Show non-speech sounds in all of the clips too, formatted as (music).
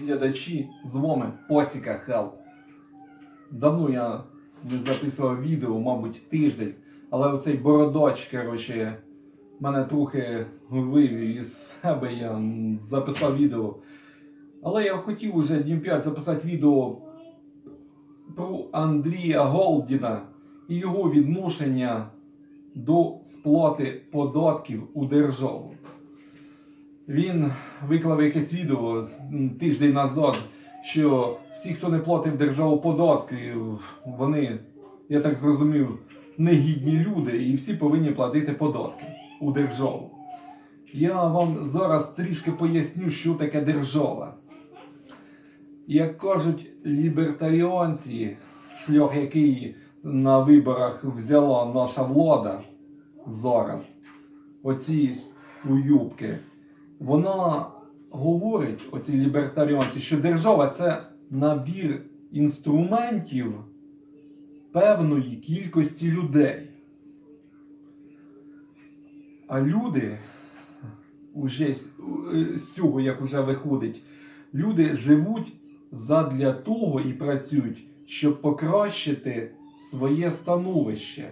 Глядачі, з вами Посіка Хелп. Давно я не записував відео, мабуть, тиждень, але оцей бородач, коротше, мене трохи вивів із себе, я записав відео. Але я хотів уже днів 5 записати відео про Андрія Голдіна і його відношення до сплати податків у державу. Він виклав якесь відео тиждень назад, що всі, хто не платив державу податки, вони, я так зрозумів, негідні люди, і всі повинні платити податки у державу. Я вам зараз трішки поясню, що таке держава. Як кажуть лібертаріанці, шлях, який на виборах взяла наша влада зараз, оці уюбки, вона говорить, оці лібертаріанці, що держава це набір інструментів певної кількості людей. А люди, уже з, е, цього, як вже виходить, люди живуть задля того і працюють, щоб покращити своє становище.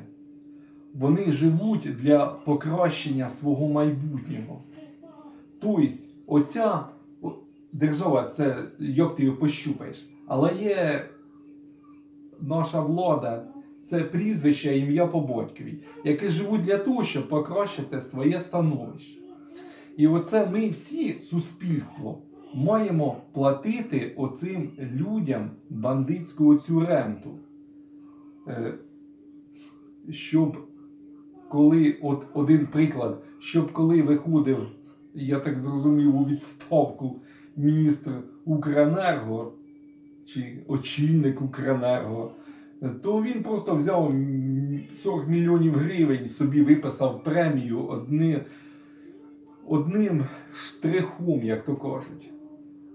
Вони живуть для покращення свого майбутнього. Тобто, оця держава, це як ти її пощупаєш, але є наша влада, це прізвище, ім'я по батькові, які живуть для того, щоб покращити своє становище. І оце ми всі, суспільство, маємо платити оцим людям бандитську цю ренту. Е, Щоб коли, от один приклад, щоб коли виходив я так зрозумів, у відставку міністр Укренерго чи очільник Укренерго, то він просто взяв 40 мільйонів гривень, собі виписав премію одни, одним штрихом, як то кажуть.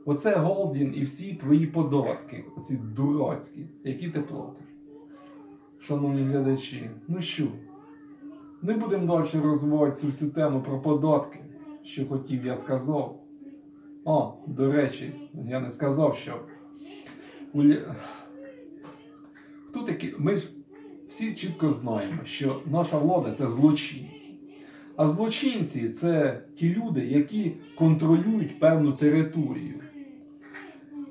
Оце Голдін і всі твої податки, оці дурацькі, які ти платиш. Шановні глядачі, ну що, не будемо далі розвивати цю всю тему про податки що хотів, я сказав. О, до речі, я не сказав, що. Хто такі? Ми ж всі чітко знаємо, що наша влада це злочинці. А злочинці це ті люди, які контролюють певну територію.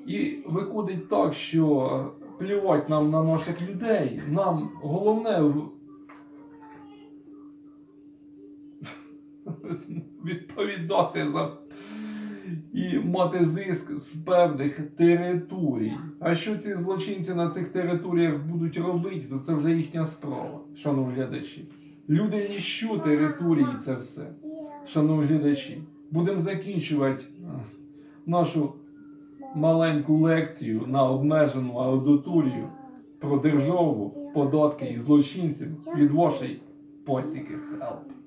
І виходить так, що плювати нам на наших людей, нам головне (laughs) відповідати за і мати зиск з певних територій. А що ці злочинці на цих територіях будуть робити, то це вже їхня справа, шановні глядачі. Люди ніщо території це все. Шановні глядачі, будемо закінчувати е, нашу маленьку лекцію на обмежену аудиторію про державу, податки і злочинців від вашої посіки. Help.